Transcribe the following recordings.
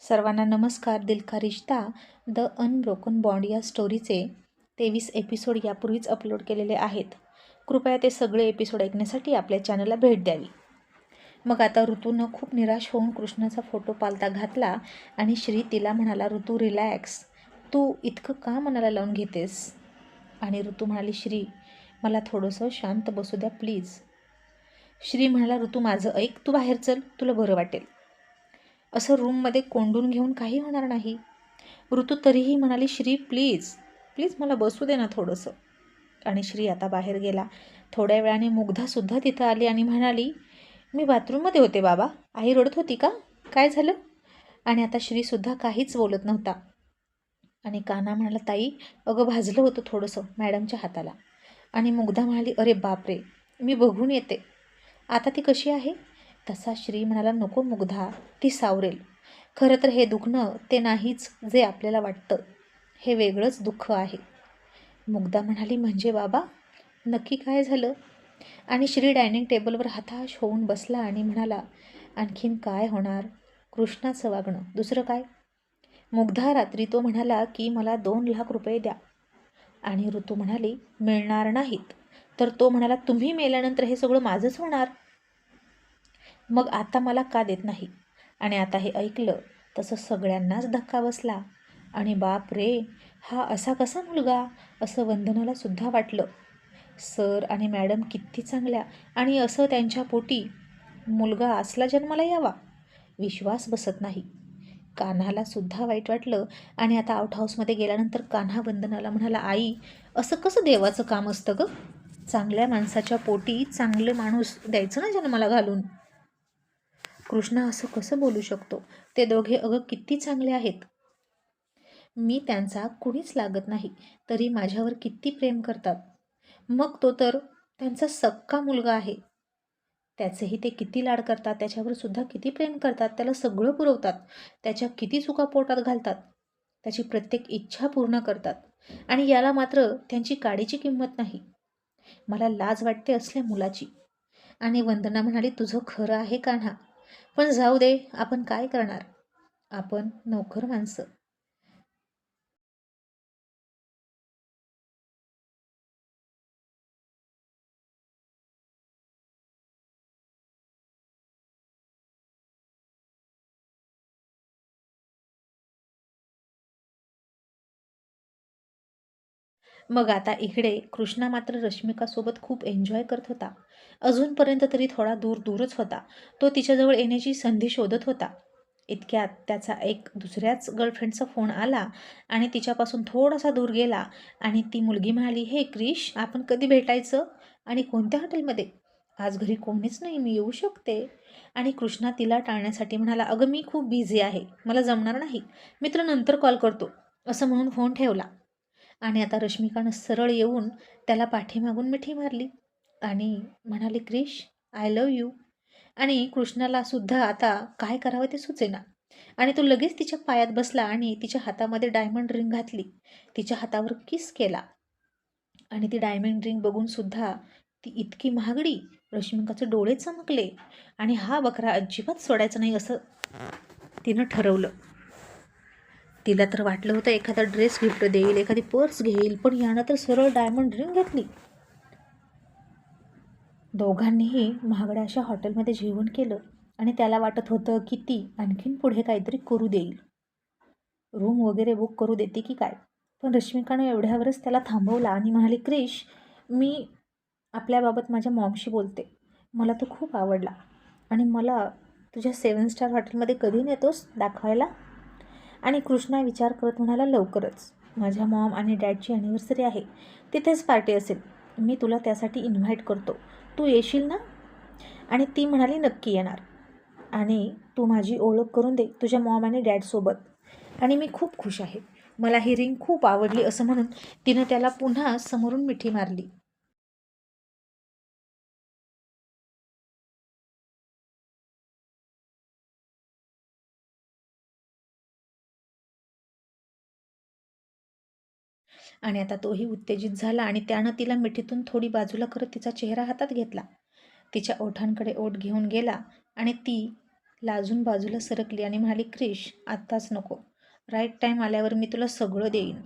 सर्वांना नमस्कार Dilkha Rishta the unbroken bond या स्टोरीचे तेवीस एपिसोड यापूर्वीच अपलोड केलेले आहेत. कृपया ते सगळे एपिसोड ऐकण्यासाठी आपल्या चॅनलला भेट द्यावी. मग आता ऋतूनं खूप निराश होऊन कृष्णाचा फोटो पालता घातला आणि श्री तिला म्हणाला ऋतू रिलॅक्स तू इतकं का मनाला लावून घेतेस? आणि ऋतू म्हणाली श्री मला थोडंसं शांत बसू द्या प्लीज. श्री म्हणाला ऋतू माझं ऐक तू बाहेर चल तुला बरं वाटेल. असं रूममध्ये कोंडून घेऊन काही होणार नाही. ऋतू तरीही म्हणाली श्री प्लीज प्लीज मला बसू दे ना थोडंसं. आणि श्री आता बाहेर गेला. थोड्या वेळाने मुग्धासुद्धा तिथं आली आणि म्हणाली मी बाथरूममध्ये होते बाबा. आई रडत होती का? काय झालं? आणि आता श्रीसुद्धा काहीच बोलत नव्हता. आणि काना म्हणाला ताई अगं भाजलं होतं थोडंसं मॅडमच्या हाताला. आणि मुग्धा म्हणाली अरे बापरे मी बघून येते. आता ती कशी आहे? तसा श्री म्हणाला नको मुग्धा ती सावरेल. खरं तर हे दुखणं ते नाहीच जे आपल्याला वाटतं. हे वेगळंच दुःख आहे. मुग्धा म्हणाली म्हणजे बाबा नक्की काय झालं? आणि श्री डायनिंग टेबलवर हताश होऊन बसला आणि म्हणाला आणखीन काय होणार? कृष्णाचं वागणं दुसरं काय? मुग्धा रात्री तो म्हणाला की मला दोन लाख रुपये द्या. आणि ऋतू म्हणाली मिळणार नाहीत. तर तो म्हणाला तुम्ही मेल्यानंतर हे सगळं माझंच होणार? मग आता मला का देत नाही? आणि आता हे ऐकलं तसं सगळ्यांनाच धक्का बसला. आणि बाप रे हा असा कसा मुलगा? असं वंदनाला सुद्धा वाटलं. सर आणि मॅडम किती चांगल्या आणि असं त्यांच्या पोटी. मुलगा असला जन्माला यावा. विश्वास बसत नाही. कान्हाला सुद्धा वाईट वाटलं आणि आता आउट हाऊसमध्ये गेल्यानंतर कान्हा वंदनाला म्हणाला आई असं कसं देवाचं काम असतं गं? चांगल्या माणसाच्या पोटी चांगले माणूस द्यायचं ना जन्माला घालून? कृष्णा असं कसं बोलू शकतो? ते दोघे अगं किती चांगले आहेत. मी त्यांचा कुणीच लागत नाही तरी माझ्यावर किती प्रेम करतात. मग तो तर त्यांचा सक्का मुलगा आहे. त्याचेही ते किती लाड करतात त्याच्यावर सुद्धा किती प्रेम करतात त्याला सगळं पुरवतात त्याच्या किती चुका पोटात घालतात त्याची प्रत्येक इच्छा पूर्ण करतात. आणि याला मात्र त्यांची काडीची किंमत नाही. मला लाज वाटते असल्या मुलाची. आणि वंदना म्हणाली तुझं खरं आहे कान्हा पण जाऊ दे आपण काय करणार? आपण नोकर माणसं. मग आता इकडे कृष्णा मात्र रश्मिकासोबत खूप एन्जॉय करत होता. अजूनपर्यंत तरी थोडा दूर दूरच होता. तो तिच्याजवळ येण्याची संधी शोधत होता. इतक्यात त्याचा एक दुसऱ्याच गर्लफ्रेंडचा फोन आला आणि तिच्यापासून थोडासा दूर गेला आणि ती मुलगी म्हणाली हे क्रिश आपण कधी भेटायचं? आणि कोणत्या हॉटेलमध्ये आज घरी कोणीच नाही मी येऊ शकते. आणि कृष्णा तिला टाळण्यासाठी म्हणाला अगं मी खूप बिझी आहे. मला जमणार नाही. मी नंतर कॉल करतो. असं म्हणून फोन ठेवला. आणि आता रश्मिकानं सरळ येऊन त्याला पाठीमागून मिठी मारली आणि म्हणाली क्रिश आय लव यू आणि कृष्णाला सुद्धा आता काय करावं ते सुचेना. आणि तो लगेच तिच्या पायात बसला आणि तिच्या हातामध्ये डायमंड रिंग घातली. तिच्या हातावर किस केला. आणि ती डायमंड रिंग बघून सुद्धा ती इतकी महागडी रश्मिकाचे डोळे चमकले. आणि हा बकरा अजिबात सोडायचा नाही असं तिनं ठरवलं. तिला तर वाटलं होतं एखादा ड्रेस गिफ्ट देईल एखादी पर्स घेईल पण यानं तर सरळ डायमंड रिंग घेतली. दोघांनीही महागड्या अशा हॉटेलमध्ये जेवण केलं आणि त्याला वाटत होतं की ती आणखीन पुढे काहीतरी करू देईल. रूम वगैरे बुक करू देते की काय? पण रश्मिकानं एवढ्यावरच त्याला थांबवला आणि म्हणाली क्रिश मी आपल्याबाबत माझ्या मॉमशी बोलते. मला तो खूप आवडला आणि मला तुझ्या सेवन स्टार हॉटेलमध्ये कधी नेतोस? दाखवायला. आणि कृष्णा विचार करत म्हणाला लवकरच. माझ्या मॉम आणि डॅडची ॲनिव्हर्सरी आहे. तिथेच पार्टी असेल. मी तुला त्यासाठी इन्व्हाइट करतो. तू येशील ना? आणि ती म्हणाली नक्की येणार. आणि तू माझी ओळख करून दे तुझ्या मॉम आणि डॅडसोबत आणि मी खूप खुश आहे. मला ही रिंग खूप आवडली असं म्हणून तिनं त्याला पुन्हा समोरून मिठी मारली. आणि आता तोही उत्तेजित झाला आणि त्यानं तिला मिठीतून थोडी बाजूला करत तिचा चेहरा हातात घेतला. तिच्या ओठांकडे ओठ घेऊन गेला आणि ती लाजून बाजूला सरकली आणि म्हणाली क्रिश आत्ताच नको. राईट टाईम आल्यावर मी तुला सगळं देईन.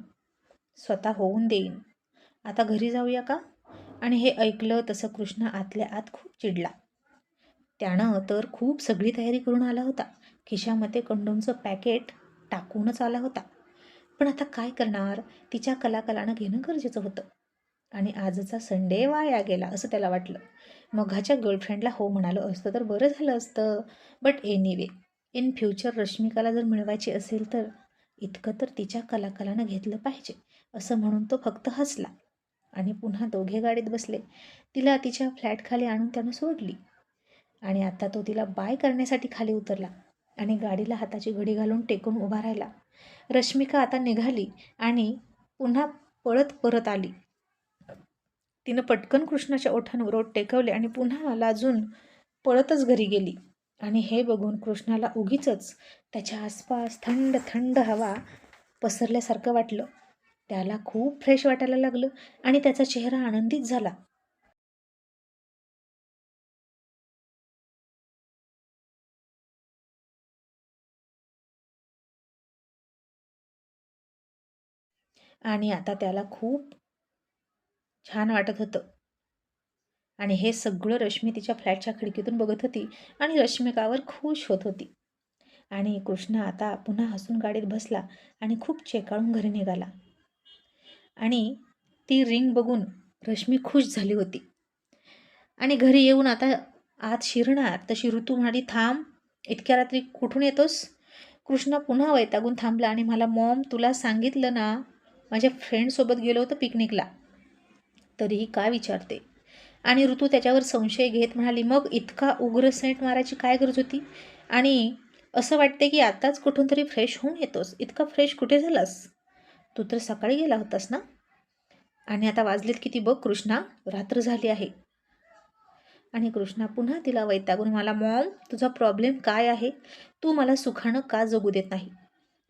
स्वतः होऊन देईन. आता घरी जाऊया का? आणि हे ऐकलं तसं कृष्ण आतल्या आत खूप चिडला. त्यानं तर खूप सगळी तयारी करून आला होता. खिशामध्ये कंडोमचं पॅकेट टाकूनच आला होता. पण आता काय करणार? तिच्या कलाकलानं घेणं गरजेचं होतं. आणि आजचा संडे वाया गेला असं त्याला वाटलं. मघाच्या गर्लफ्रेंडला हो म्हणालं असतं तर बरं झालं असतं. बट एनिवे इन फ्युचर रश्मिकाला जर मिळवायची असेल तर इतकं तर तिच्या कलाकलानं घेतलं पाहिजे असं म्हणून तो फक्त हसला. आणि पुन्हा दोघे गाडीत बसले. तिला तिच्या फ्लॅटखाली आणून त्यानं सोडली. आणि आता तो तिला बाय करण्यासाठी खाली उतरला आणि गाडीला हाताची घडी घालून टेकून उभा राहिला. रश्मिका आता निघाली आणि पुन्हा पळत परत आली. तिनं पटकन कृष्णाच्या ओठांवर ओठ टेकवले आणि पुन्हा लाजून पळतच घरी गेली. आणि हे बघून कृष्णाला उगीच त्याच्या आसपास थंड थंड हवा पसरल्यासारखं वाटलं. त्याला खूप फ्रेश वाटायला लागलं आणि त्याचा चेहरा आनंदित झाला. आणि आता त्याला खूप छान वाटत होतं. आणि हे सगळं रश्मी तिच्या फ्लॅटच्या खिडकीतून बघत होती आणि रश्मिकावर खुश होत होती. आणि कृष्ण आता पुन्हा हसून गाडीत बसला आणि खूप चेकाळून घरी निघाला. आणि ती रिंग बघून रश्मी खुश झाली होती. आणि घरी येऊन आता आत शिरणार तशी ऋतू म्हणाली थांब इतक्या रात्री कुठून येतोस? कृष्णा पुन्हा वैतागून थांबला आणि मला मॉम तुला सांगितलं ना माझ्या फ्रेंडसोबत गेलो होतं पिकनिकला. तरीही काय विचारते? आणि ऋतू त्याच्यावर संशय घेत म्हणाली मग इतका उग्र सेंट मारायची काय गरज होती? आणि असं वाटते की आताच कुठून तरी फ्रेश होऊन येतोस. इतका फ्रेश कुठे झालास? तू तर सकाळी गेला होतास ना? आणि आता वाजलेत किती बघ कृष्णा रात्र झाली आहे. आणि कृष्णा पुन्हा तिला वैतागून मला मॉम तुझा प्रॉब्लेम काय आहे? तू मला सुखानं का जगू देत नाही?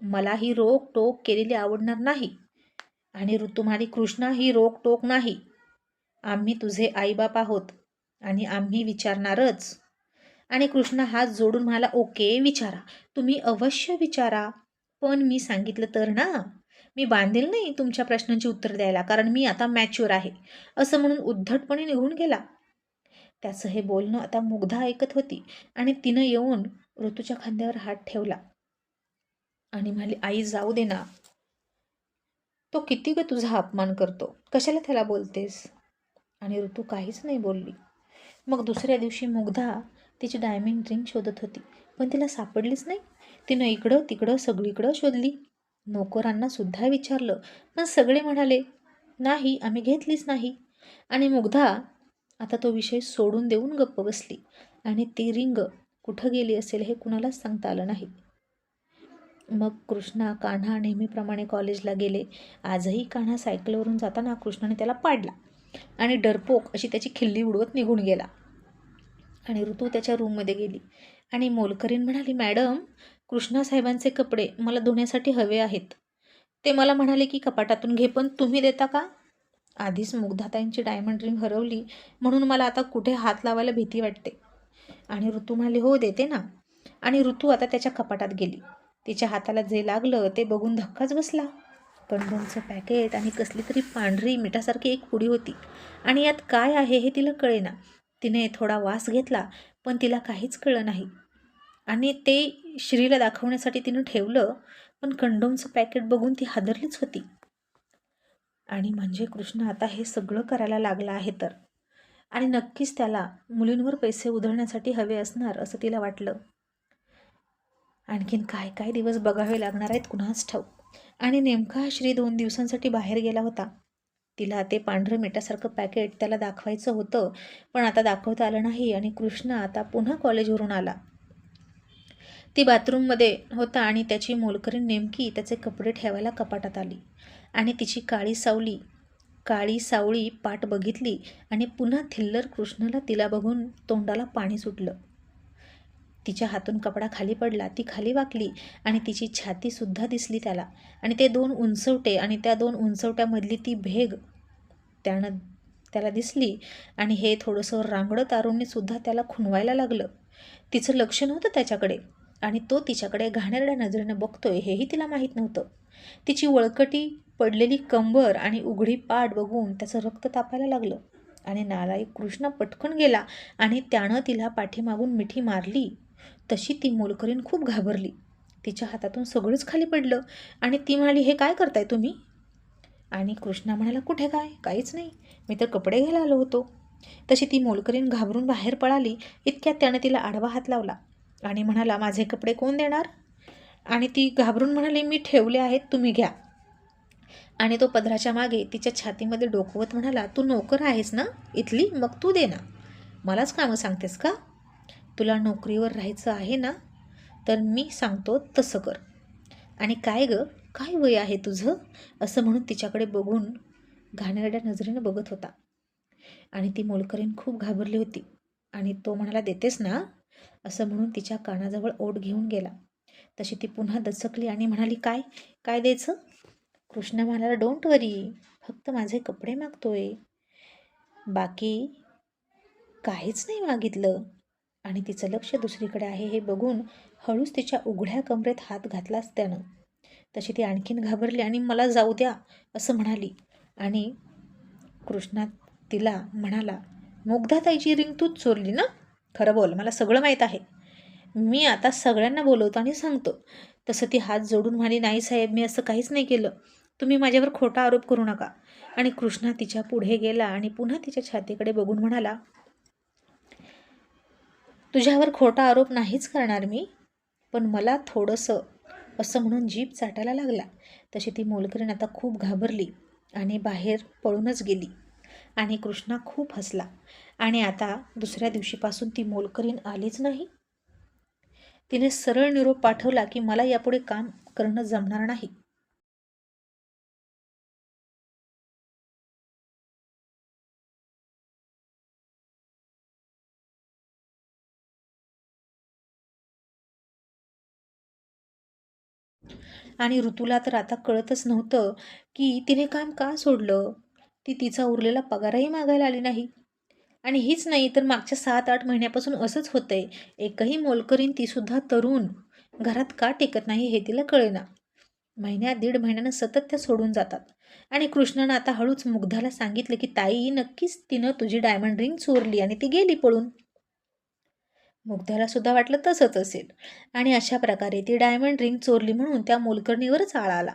मला ही रोक टोक केलेली आवडणार नाही. आणि ऋतुमाली कृष्णा ही रोकटोक नाही. आम्ही तुझे आईबाप आहोत आणि आम्ही विचारणारच. आणि कृष्णा हात जोडून मला ओके विचारा. तुम्ही अवश्य विचारा. पण मी सांगितलं तर ना? मी बांधेल नाही तुमच्या प्रश्नांची उत्तर द्यायला कारण मी आता मॅच्युअर आहे. असं म्हणून उद्धटपणे निघून गेला. त्याचं हे बोलणं आता मुग्धा ऐकत होती आणि तिनं येऊन ऋतूच्या खांद्यावर हात ठेवला. आणि म्हणाली आई जाऊ दे ना. तो किती ग तुझा अपमान करतो? कशाला त्याला बोलतेस? आणि ऋतू काहीच नाही बोलली. मग दुसऱ्या दिवशी मुग्धा तिची डायमंड रिंग शोधत होती. पण तिला सापडलीच नाही. तिनं इकडं तिकडं सगळीकडं शोधली. नोकरांना सुद्धा विचारलं. पण सगळे म्हणाले नाही आम्ही घेतलीच नाही. आणि मुग्धा आता तो विषय सोडून देऊन गप्प बसली. आणि ती रिंग कुठं गेली असेल हे कुणालाच सांगता आलं नाही. मग कृष्णा कान्हा नेहमीप्रमाणे कॉलेजला गेले. आजही कान्हा सायकलवरून जाताना कृष्णाने त्याला पाडला आणि डरपोक अशी त्याची खिल्ली उडवत निघून गेला. आणि ऋतू त्याच्या रूममध्ये गेली. आणि मोलकरीन म्हणाली मॅडम कृष्णासाहेबांचे कपडे मला धुण्यासाठी हवे आहेत. ते मला म्हणाले की कपाटातून घे पण तुम्ही देता का? आधीच मुग्धाताईंची डायमंड रिंग हरवली म्हणून मला आता कुठे हात लावायला भीती वाटते. आणि ऋतू म्हणाली हो देते ना. आणि ऋतू आता त्याच्या कपाटात गेली. तिच्या हाताला जे लागलं ते बघून धक्काच बसला. कंडोमचं पॅकेट आणि कसली तरी पांढरी मिठासारखी एक पुडी होती. आणि यात काय आहे हे तिला कळेना. तिने थोडा वास घेतला पण तिला काहीच कळलं नाही. आणि ते श्रीला दाखवण्यासाठी तिनं ठेवलं पण कंडोमचं पॅकेट बघून ती हादरलीच होती. आणि म्हणजे कृष्ण आता हे सगळं करायला लागला आहे तर. आणि नक्कीच त्याला मुलींवर पैसे उधळण्यासाठी हवे असणार असं तिला वाटलं. आणखीन काय काय दिवस बघावे लागणार आहेत कुणाच ठाऊक? आणि नेमका श्री दोन दिवसांसाठी बाहेर गेला होता. तिला ते पांढरं मिठासारखं पॅकेट त्याला दाखवायचं होतं पण आता दाखवता आलं नाही आणि कृष्ण आता पुन्हा कॉलेजवरून आला. ती बाथरूममध्ये होता आणि त्याची मोलकरीण नेमकी त्याचे कपडे ठेवायला कपाटात आली आणि तिची काळी सावली काळी सावळी पाठ बघितली आणि पुन्हा थिल्लर कृष्णाला तिला बघून तोंडाला पाणी सुटलं. तिच्या हातून कपडा खाली पडला ती खाली वाकली आणि तिची छातीसुद्धा दिसली त्याला. आणि ते दोन उंचवटे आणि त्या दोन उंचवट्यामधली ती भेग त्यानं त्याला दिसली आणि हे थोडंसं रांगडं तारुणीसुद्धा त्याला खुणवायला लागलं. तिचं लक्ष नव्हतं त्याच्याकडे आणि तो तिच्याकडे घाणेरड्या नजरेनं बघतोय हेही तिला माहीत नव्हतं. तिची वळकटी पडलेली कंबर आणि उघडी पाठ बघून त्याचं रक्त तापायला लागलं आणि नालायक कृष्ण पटकन गेला आणि त्यानं तिला पाठीमागून मिठी मारली. तशी ती मोलकरीण खूप घाबरली. तिच्या हातातून सगळंच खाली पडलं. आणि ती म्हणाली हे काय करताय तुम्ही? आणि कृष्णा म्हणाला कुठे काय? काहीच नाही. मी तर कपडे घ्यायला आलो होतो. तशी ती मोलकरीण घाबरून बाहेर पळाली. इतक्यात त्यानं तिला आडवा हात लावला आणि म्हणाला माझे कपडे कोण देणार? आणि ती घाबरून म्हणाली मी ठेवले आहेत तुम्ही घ्या. आणि तो पदराच्या मागे तिच्या छातीमध्ये डोकवत म्हणाला तू नोकर आहेस ना? इथली? मग तू दे ना. मलाच कामं सांगतेस का? तुला नोकरीवर राहायचं आहे ना तर मी सांगतो तसं कर. आणि काय गं? काय वय आहे तुझं? असं म्हणून तिच्याकडे बघून घाणेरड्या नजरेनं बघत होता. आणि ती मोलकरीण खूप घाबरली होती. आणि तो म्हणाला देतेस ना? असं म्हणून तिच्या कानाजवळ ओढ घेऊन गेला. तशी ती पुन्हा दचकली आणि म्हणाली काय? काय द्यायचं? कृष्ण म्हणाला डोंट वरी फक्त माझे कपडे मागतोय. बाकी काहीच नाही मागितलं. आणि तिचं लक्ष दुसरीकडे आहे हे बघून हळूच तिच्या उघड्या कमरेत हात घातलाच त्यानं. तशी ती आणखीन घाबरली आणि मला जाऊ द्या असं म्हणाली. आणि कृष्णा तिला म्हणाला मुग्धाताईची रिंग तूच चोरली ना? खरं बोल मला सगळं माहीत आहे. मी आता सगळ्यांना बोलवतो आणि सांगतो. तसं ती हात जोडून म्हणाली नाही साहेब मी असं काहीच नाही केलं. तुम्ही माझ्यावर खोटा आरोप करू नका. आणि कृष्णा तिच्या पुढे गेला आणि पुन्हा तिच्या छातीकडे बघून म्हणाला तुझ्यावर खोटा आरोप नाहीच करणार मी. पण मला थोडंसं असं म्हणून जीप चाटायला लागला. तशी ती मोलकरीण आता खूप घाबरली आणि बाहेर पळूनच गेली. आणि कृष्णा खूप हसला. आणि आता दुसऱ्या दिवशीपासून ती मोलकरीण आलीच नाही. तिने सरळ निरोप पाठवला की मला यापुढे काम करणं जमणार नाही. आणि ऋतूला तर आता कळतच नव्हतं की तिने काम का सोडलं? ती तिचा उरलेला पगारही मागायला आली नाही. आणि हीच नाही तर मागच्या सात आठ महिन्यापासून असंच होतंय. एकही मोलकरीन तीसुद्धा तरुण घरात का टेकत नाही हे तिला कळेना. महिन्या दीड महिन्यानं सतत त्या सोडून जातात. आणि कृष्णानं आता हळूच मुग्धाला सांगितलं की ताई नक्कीच तिनं तुझी डायमंड रिंग चोरली आणि ती गेली पळून. मुग्धाला सुद्धा वाटलं तसंच असेल. आणि अशा प्रकारे ती डायमंड रिंग चोरली म्हणून त्या मोलकर्णीवरच आळा आला.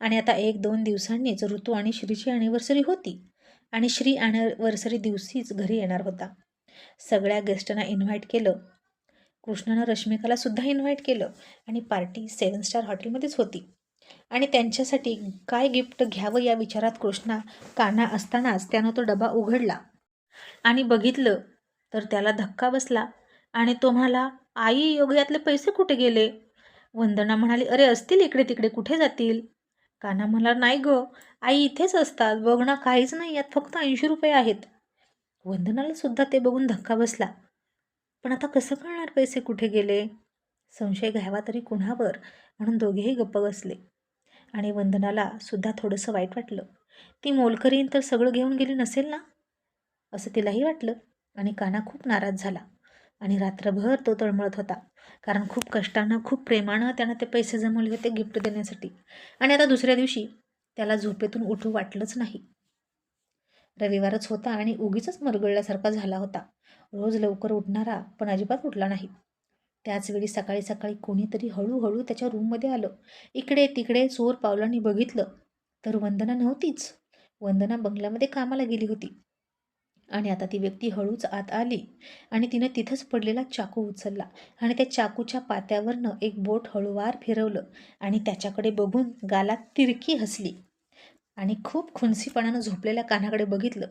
आणि आता एक दोन दिवसांनीच ऋतू आणि श्रीची अॅनिव्हर्सरी होती. आणि श्री अॅनिव्हर्सरी दिवशीच घरी येणार होता. सगळ्या गेस्टांना इन्व्हाइट केलं. कृष्णानं रश्मिकाला सुद्धा इन्व्हाइट केलं. आणि पार्टी सेवन स्टार हॉटेलमध्येच होती. आणि त्यांच्यासाठी काय गिफ्ट घ्यावं या विचारात कृष्णा काना असतानाच त्यानं तो डबा उघडला. आणि बघितलं तर त्याला धक्का बसला. आणि तुम्हाला आई योग्यातले पैसे कुठे गेले? वंदना म्हणाली अरे असतील इकडे तिकडे कुठे जातील? काना म्हणाला नाही गं आई इथेच असतात बघ ना काहीच नाही यात फक्त ऐंशी रुपये आहेत. वंदनाला सुद्धा ते बघून धक्का बसला. पण आता कसं कळणार पैसे कुठे गेले? संशय घ्यावा तरी कुणावर म्हणून दोघेही गप्प बसले. आणि वंदनाला सुद्धा थोडंसं वाईट वाटलं. ती मोलकरीन तर सगळं घेऊन गेली नसेल ना? असं तिलाही वाटलं आणि काना खूप नाराज झाला. आणि रात्रभर तो तळमळत होता. कारण खूप कष्टानं खूप प्रेमानं त्यानं ते पैसे जमवले होते गिफ्ट देण्यासाठी. आणि आता दुसऱ्या दिवशी त्याला झोपेतून उठू वाटलंच नाही. रविवारच होता आणि उगीच मरगळल्यासारखा झाला होता. रोज लवकर उठणारा पण अजिबात उठला नाही. त्याचवेळी सकाळी सकाळी कोणीतरी हळूहळू त्याच्या रूममध्ये आलं. इकडे तिकडे चोर पावलांनी बघितलं तर वंदना नव्हतीच. वंदना बंगल्यामध्ये कामाला गेली होती. आणि आता ती व्यक्ती हळूच आत आली आणि तिनं तिथंच पडलेला चाकू उचलला आणि त्या चाकूच्या पात्यावरनं एक बोट हळूवार फिरवलं आणि त्याच्याकडे बघून गालात तिरकी हसली. आणि खूप खुनसीपणानं झोपलेल्या कान्हाकडे बघितलं.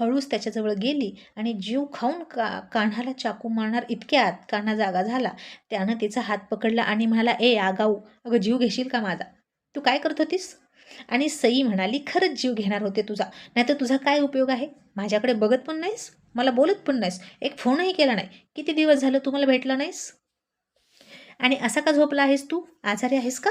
हळूच त्याच्याजवळ गेली आणि जीव खाऊन का कान्हाला चाकू मारणार इतक्यात कान्हा जागा झाला. त्यानं तिचा हात पकडला आणि म्हणाला ए आगाऊ. अगं जीव घेशील का माझा? तू काय करत होतीस? आणि सई म्हणाली खरंच जीव घेणार होते तुझा. नाहीतर तुझा काय उपयोग आहे? माझ्याकडे बघत पण नाहीस? मला बोलत पण नाहीस? एक फोनही केला नाही. किती दिवस झालं तू मला भेटला नाहीस? आणि असा का झोपला आहेस तू? आजारी आहेस का?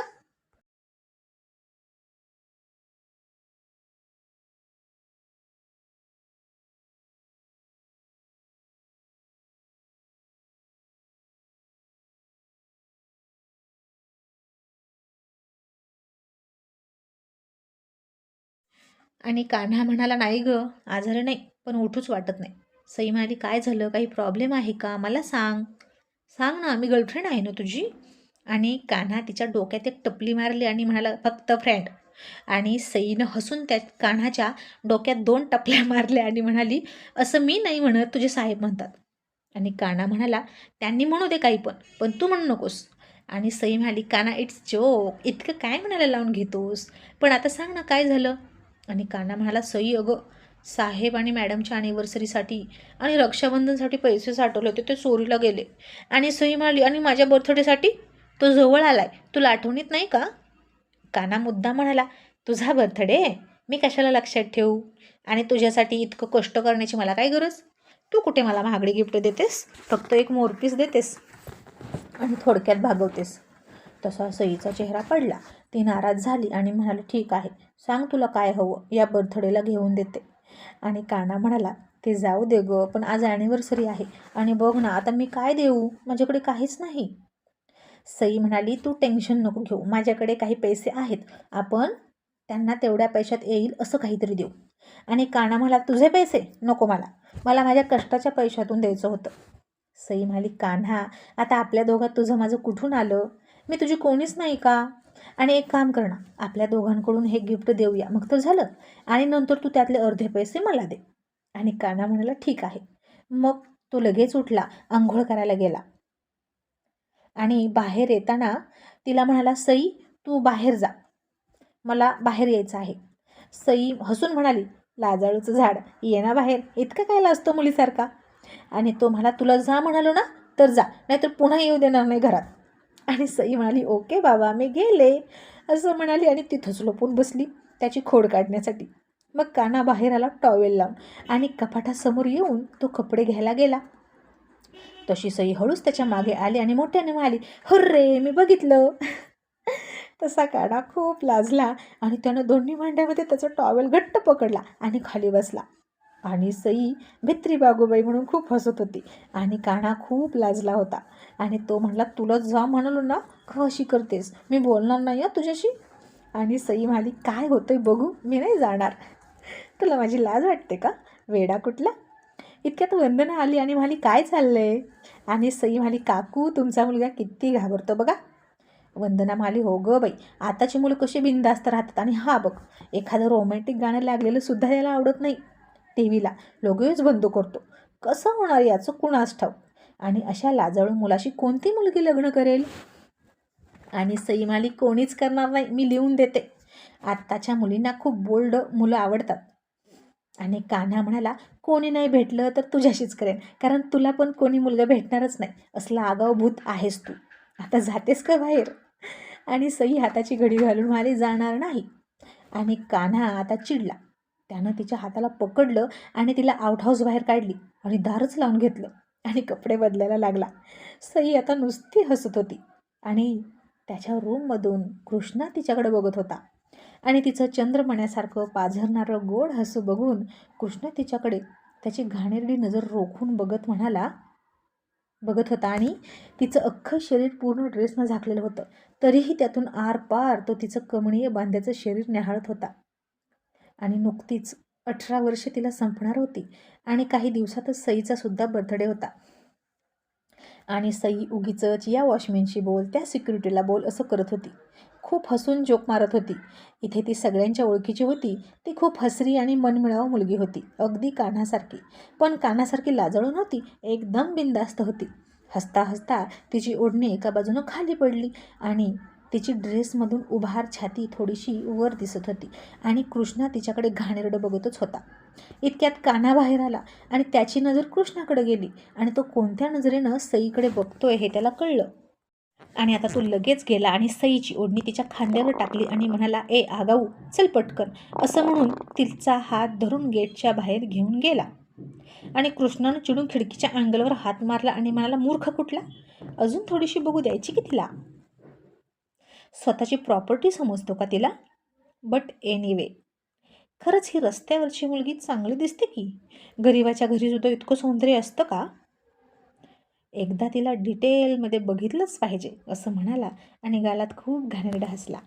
आणि कान्हा म्हणाला नाही गं आजारी नाही पण उठूच वाटत नाही. सई म्हणाली काय झालं? काही प्रॉब्लेम आहे का? मला सांग. सांग ना मी गर्लफ्रेंड आहे ना तुझी? आणि कान्हा तिच्या डोक्यात एक टपली मारली आणि म्हणाला फक्त फ्रेंड आणि सईनं हसून त्या कान्हाच्या डोक्यात दोन टपल्या मारल्या आणि म्हणाली असं मी नाही म्हणत तुझे साहेब म्हणतात. आणि कान्हा म्हणाला त्यांनी म्हणू दे काही पण पण तू म्हणू नकोस. आणि सई म्हणाली काना इट्स जोक इतकं काय म्हणायला लावून घेतोस? पण आता सांग ना काय झालं? आणि काना म्हणाला सई अगं साहेब आणि मॅडमच्या ॲनिव्हर्सरीसाठी आणि रक्षाबंधनसाठी पैसे साठवले होते ते चोरीला गेले. आणि सई म्हणाली आणि माझ्या बर्थडेसाठी तो जवळ आलाय. तुला आठवणीत नाही का? काना मुद्दा म्हणाला तुझा बर्थडे मी कशाला लक्षात ठेवू? आणि तुझ्यासाठी इतकं कष्ट करण्याची मला काय गरज? तू कुठे मला महागडी गिफ्ट देतेस? फक्त एक मोरपीस देतेस आणि थोडक्यात भागवतेस. तसा सईचा चेहरा पडला. ती नाराज झाली आणि म्हणाली ठीक आहे. सांग तुला काय हवं या बर्थडेला घेऊन देते. आणि काना म्हणाला ते जाऊ दे गं पण आज ॲनिव्हर्सरी आहे. आणि बघ ना आता मी काय देऊ? माझ्याकडे काहीच नाही. सई म्हणाली तू टेन्शन नको घेऊ. माझ्याकडे काही पैसे आहेत. आपण त्यांना तेवढ्या पैशात येईल असं काहीतरी देऊ. आणि काना म्हणाला तुझे पैसे? नको मला. मला माझ्या कष्टाच्या पैशातून द्यायचं होतं. सई म्हणाली कान्हा आता आपल्या दोघात तुझं माझं कुठून आलं? मी तुझी कोणीच नाही का? आणि एक काम कर ना आपल्या दोघांकडून हे गिफ्ट देऊया. मग तर झालं. आणि नंतर तू त्यातले अर्धे पैसे मला दे. आणि काना म्हणाला ठीक आहे. मग तो लगेच उठला आंघोळ करायला गेला. आणि बाहेर येताना तिला म्हणाला सई तू बाहेर जा. मला बाहेर यायचं आहे. सई हसून म्हणाली लाजाळूचं झाड ये ना बाहेर. इतकं काय लाजतो मुलीसारखा? आणि तो म्हणा तुला जा म्हणालो ना तर जा. नाहीतर पुन्हा येऊ देणार नाही घरात. आणि सई म्हणाली ओके बाबा मी गेले. असं म्हणाली आणि तिथंच लपून बसली त्याची खोड काढण्यासाठी. मग काना बाहेर आला टॉवेल लावून आणि कपाटासमोर येऊन तो कपडे घ्यायला गेला. तशी सई हळूच त्याच्यामागे आली आणि मोठ्याने म्हणाली हर्रे मी बघितलं. तसा काढा खूप लाजला आणि त्यानं दोन्ही भांड्यामध्ये त्याचा टॉवेल घट्ट पकडला आणि खाली बसला. आणि सई भित्री बागूबाई म्हणून खूप हसत होती आणि काना खूप लाजला होता. आणि तो म्हणला तुला जा म्हणालो ना का अशी करतेस. मी बोलणार नाही या तुझ्याशी. आणि सई म्हणाली काय होतंय बघू मी नाही जाणार. तुला माझी लाज वाटते का? वेडा कुठला? इतक्यात वंदना आली आणि म्हणाली काय चाललंय? आणि सई म्हणाली काकू तुमचा मुलगा किती घाबरतो बघा. वंदना म्हणाली हो गं बाई आताची मुलं कशी बिंदास्त राहतात. आणि हा बघ एखादं रोमॅन्टिक गाणं लागलेलं सुद्धा याला आवडत नाही. टी व्हीला लगेच बंद करतो. कसं होणार याचं कुणास ठाऊ आणि अशा लाजाळू मुलाशी कोणती मुलगी लग्न करेल? आणि सई म्हणाली कोणीच करणार नाही मी लिहून देते. आत्ताच्या मुलींना खूप बोल्ड मुलं आवडतात. आणि कान्हा म्हणाला कोणी नाही भेटलं तर तुझ्याशीच करेन कारण तुला पण कोणी मुलगा भेटणारच नाही. असला आगाऊ भूत आहेस तू. आता जातेस का बाहेर? आणि सई हाताची घडी घालून म्हणाली जाणार नाही. आणि कान्हा आता चिडला. त्यानं तिच्या हाताला पकडलं आणि तिला आउटहाऊस बाहेर काढली आणि दारच लावून घेतलं आणि कपडे बदलायला लागला. सई आता नुसती हसत होती आणि त्याच्या रूममधून कृष्णा तिच्याकडे बघत होता. आणि तिचं चंद्रमण्यासारखं पाझरणारं गोड हसू बघून कृष्ण तिच्याकडे त्याची घाणेरडी नजर रोखून बघत म्हणाला बघत होता आणि तिचं अख्खं शरीर पूर्ण ड्रेसनं झाकलेलं होतं. तरीही त्यातून आरपार तो तिचं कमणीय बांध्याचं शरीर न्याहाळत होता. आणि नुकतीच अठरा वर्षे तिला संपणार होती आणि काही दिवसातच सईचा सुद्धा बर्थडे होता. आणि सई उगीच या वॉचमॅनशी बोल त्या सिक्युरिटीला बोल असं करत होती. खूप हसून जोक मारत होती. इथे ती सगळ्यांच्या ओळखीची होती. ती खूप हसरी आणि मनमिळावू मुलगी होती अगदी कान्हासारखी पण कान्हासारखी लाजळू नव्हती एकदम बिंदास्त होती. हसता हसता तिची ओढणी एका बाजूनं खाली पडली आणि तिची ड्रेसमधून उभार छाती थोडीशी वर दिसत होती आणि कृष्णा तिच्याकडे घाणेरडं बघतच होता. इतक्यात कानाबाहेर आला आणि त्याची नजर कृष्णाकडे गेली आणि तो कोणत्या नजरेनं सईकडे बघतोय हे त्याला कळलं. आणि आता तो लगेच गेला आणि सईची ओढणी तिच्या खांद्यावर टाकली आणि म्हणाला ए आगाऊ चल पटकन असं म्हणून तिचा हात धरून गेटच्या बाहेर घेऊन गेला. आणि कृष्णानं चिडून खिडकीच्या अँगलवर हात मारला आणि म्हणाला मूर्ख कुठला? अजून थोडीशी बघू द्यायची की तिला? स्वतःची प्रॉपर्टी समजतो का तिला? बट एनिवे खरंच ही रस्त्यावरची मुलगी चांगली दिसते की? गरिबाच्या घरी सुद्धा इतकं सौंदर्य असतं का? एकदा तिला डिटेलमध्ये बघितलंच पाहिजे असं म्हणाला आणि गालात खूप घाणेरडा हसला.